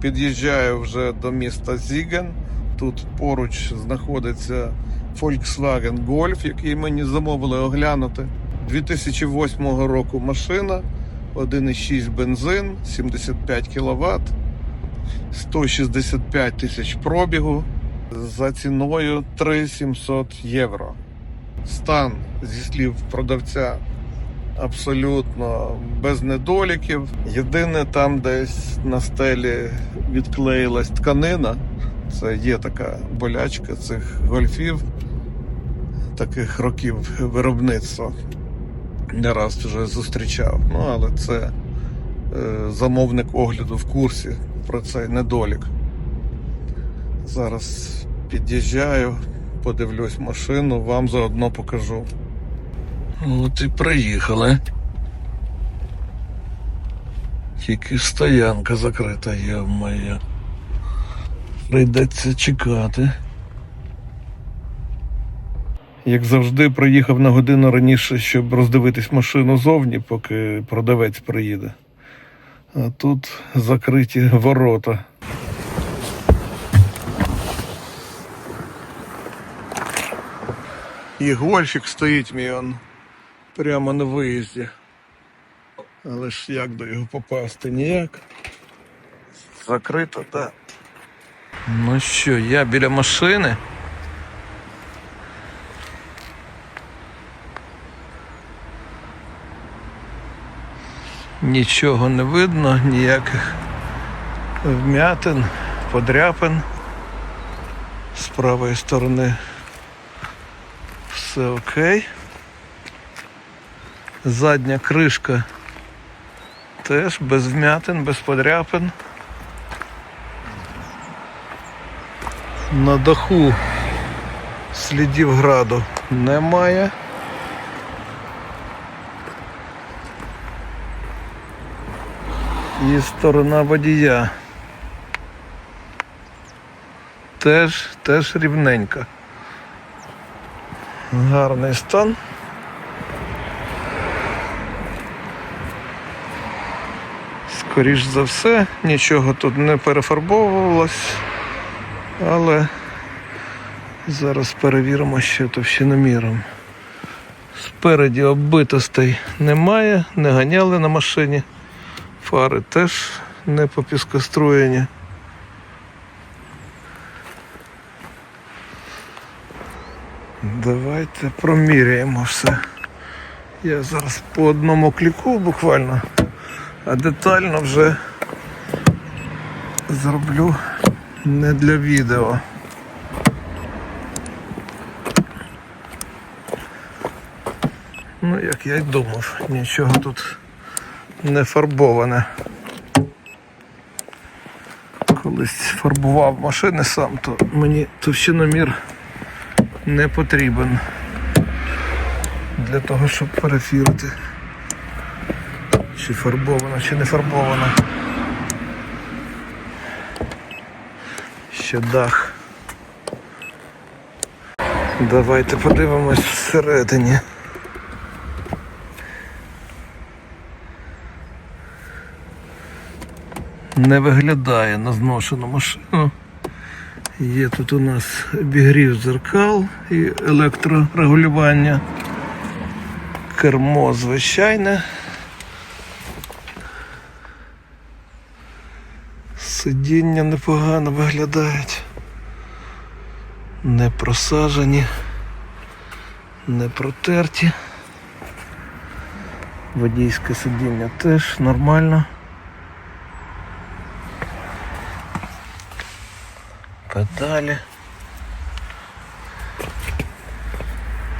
Під'їжджаю вже до міста Зіген. Тут поруч знаходиться Volkswagen Golf, який мені замовили оглянути. 2008 року машина, 1,6 бензин, 75 кВт, 165 тисяч пробігу за ціною 3700 євро. Стан, зі слів продавця, абсолютно без недоліків. Єдине, там десь на стелі відклеїлась тканина. Це є така болячка цих гольфів, таких років виробництва. Не раз вже зустрічав. Ну, але це е, замовник огляду в курсі про цей недолік. Зараз під'їжджаю, подивлюсь машину, вам заодно покажу. От і приїхали. Тільки стоянка закрита є моя. Прийдеться чекати. Як завжди, приїхав на годину раніше, щоб роздивитись машину зовні, поки продавець приїде. А тут закриті ворота. І гольфік стоїть мій он прямо на виїзді. Але ж як до його попасти? Ніяк. Закрито, так. Ну що, я біля машини. Нічого не видно, ніяких вмятин, подряпин. З правої сторони все окей. Задня кришка теж без вмятин, без подряпин. На даху слідів граду немає. І сторона водія. Теж, теж рівненька. Гарний стан. Скоріш за все, нічого тут не перефарбовувалось, але зараз перевіримо ще товщиноміром. Спереді оббитостей немає, не ганяли на машині. Фари теж не попіскоструєні. Давайте проміряємо все. Я зараз по одному кліку буквально, а детально вже зроблю не для відео. Ну, як я й думав, нічого тут не фарбоване. Колись фарбував машини сам, то мені товщиномір не потрібен для того, щоб перефірити, чи фарбовано, чи не фарбовано. Ще дах. Давайте подивимось всередині. Не виглядає на зношену машину. Є тут у нас обігрів дзеркал і електрорегулювання. Кермо звичайне. Сидіння непогано виглядають. Не просажені, не протерті. Водійське сидіння теж нормально. Педалі.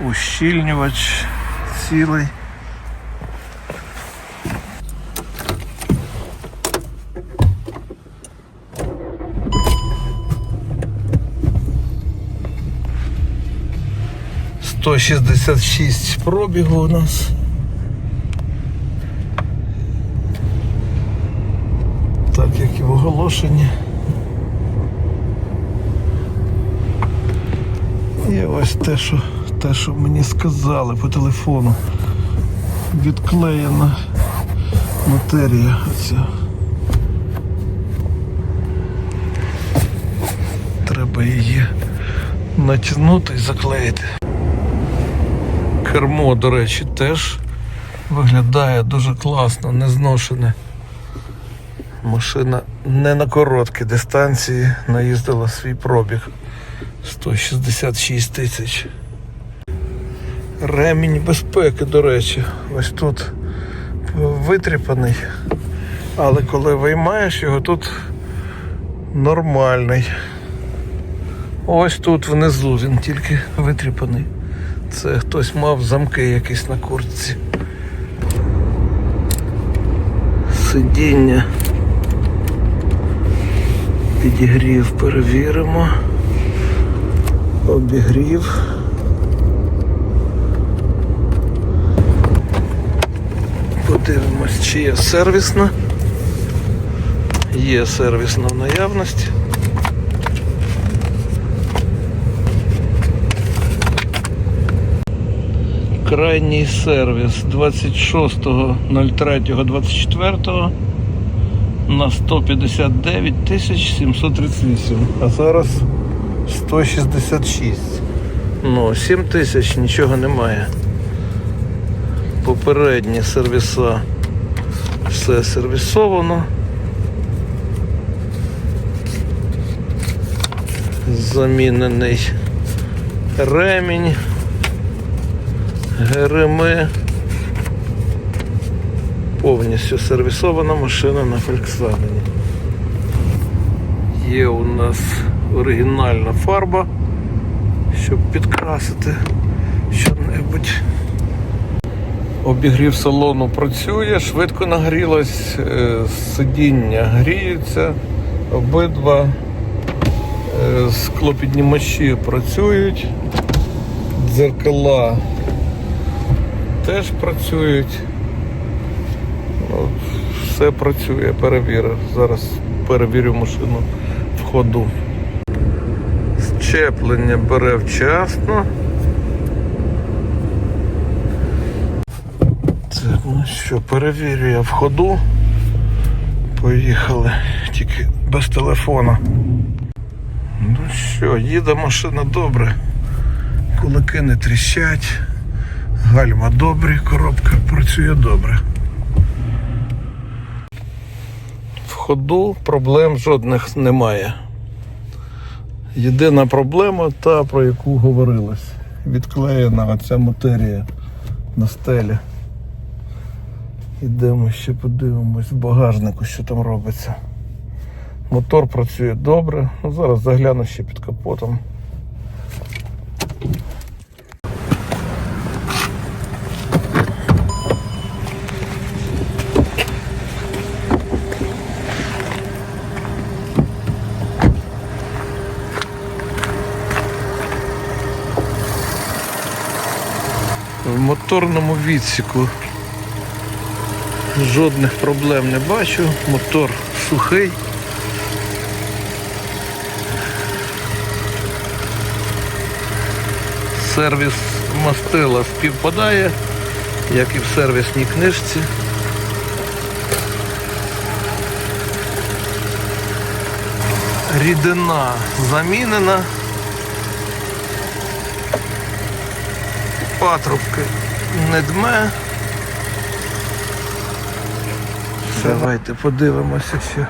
Ущільнювач цілий. Сто шістдесят шість пробігу у нас. Так як і в оголошенні. І ось те, що, те, що мені сказали по телефону. Відклеєна матерія оця. Треба її натягнути і заклеїти. Кермо, до речі, теж виглядає дуже класно, не зношене. Машина не на короткі дистанції наїздила свій пробіг 166 тисяч. Ремінь безпеки, до речі, ось тут витріпаний. Але коли виймаєш його, тут нормальний. Ось тут внизу він тільки витріпаний. Це хтось мав замки якісь на куртці. Сидіння. Підігрів перевіримо. Обігрів. Подивимось, чи є сервісна. Є сервісна в наявності. Крайній сервіс 26.03.24 на 159 тисяч 738, а зараз 166. Ну, 7 тисяч нічого немає. Попередні сервіса все сервісовано. Замінений ремінь, гереми. Повністю сервісована машина на Volkswagen. Є у нас оригінальна фарба, щоб підкрасити що-небудь. Обігрів салону працює, швидко нагрілось, е, сидіння гріються, обидва е, склопіднімачі працюють, дзеркала теж працюють. Все працює, перевірив. Зараз перевірю машину в ходу. Щеплення бере вчасно. Так, ну що, перевірю я в ходу. Поїхали, тільки без телефона. Ну що, їде машина добре. Кулаки не тріщать. Гальма добрі, коробка працює добре. В ходу проблем жодних немає. Єдина проблема та, про яку говорилось. Відклеєна оця матерія на стелі. Ідемо ще подивимось в багажнику, що там робиться. Мотор працює добре. Ну, зараз загляну ще під капотом. Моторному відсіку жодних проблем не бачу. Мотор сухий. Сервіс мастила співпадає, як і в сервісній книжці. Рідина замінена. Патрубки не дме. Давайте подивимося ще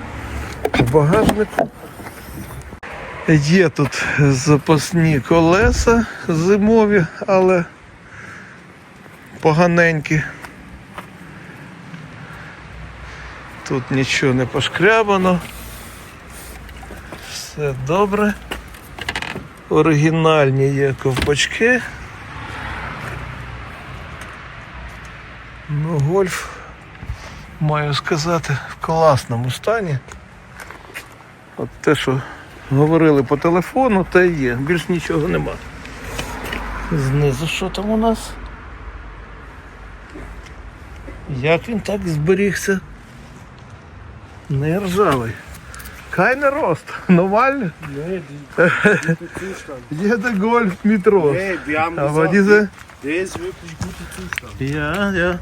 в багажнику. Є тут запасні колеса зимові, але поганенькі. Тут нічого не пошкрябано. Все добре. Оригінальні є ковпачки. Ну, гольф, маю сказати, в класному стані. От те, що говорили по телефону, те є. Більш нічого нема. Знизу що там у нас? Як він так зберігся? Не ржавий. Rost, normal. Nee, die guter Zustand. Jeder Golf mit Rost. Nee, wir haben Aber gesagt, diese, der ist wirklich guter Zustand. Ja, ja.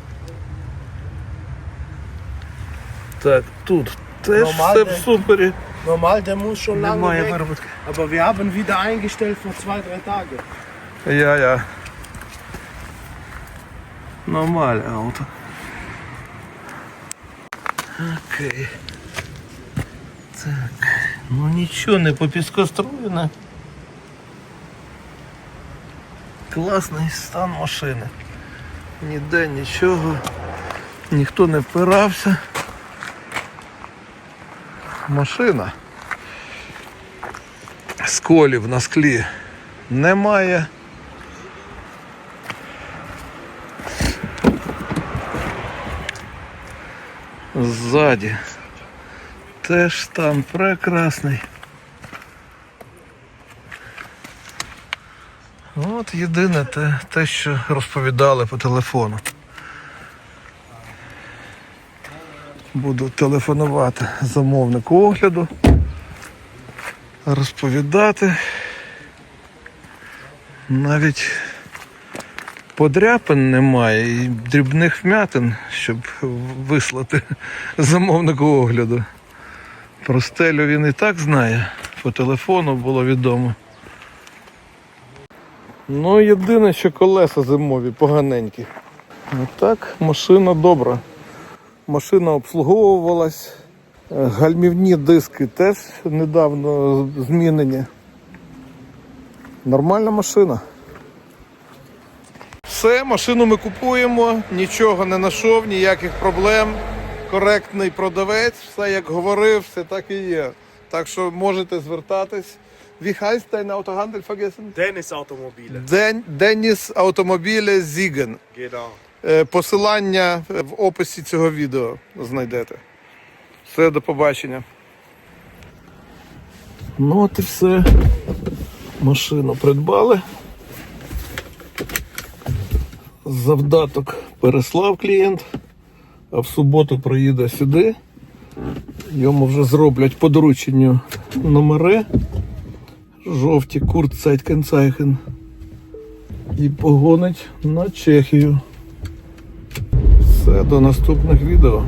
Так, тут теж Нормально. все в супері. Normal, der muss schon lange weg. Aber wir haben wieder eingestellt vor zwei, drei Tagen. Я, я. Нормальне ауто. Окей. Так. Ну нічого, не попіскоструєне. Класний стан машини. Ніде нічого. Ніхто не впирався. Машина. Сколів на склі немає. Ззаді. Теж стан прекрасний. От єдине те, те, що розповідали по телефону. Буду телефонувати замовнику огляду, розповідати. Навіть подряпин немає і дрібних вмятин, щоб вислати замовнику огляду. Про стелю він і так знає. По телефону було відомо. Ну, єдине, що колеса зимові поганенькі. А так, машина добра. Машина обслуговувалась. Е, Гальмівні диски теж недавно змінені. Нормальна машина. Все, машину ми купуємо, нічого не знайшов, ніяких проблем. Коректний продавець, все як говорив, все так і є. Так що можете звертатись. Wie heißt dein Autohandel vergessen? Dennis Automobile. Зіген. Genau. Е, Посилання в описі цього відео знайдете. Все, до побачення. Ну от і все. Машину придбали. Завдаток переслав клієнт, а в суботу приїде сюди. Йому вже зроблять по номери. Жовті курт Куртцайткенцайхен. І погонить на Чехію. Все, до наступних відео.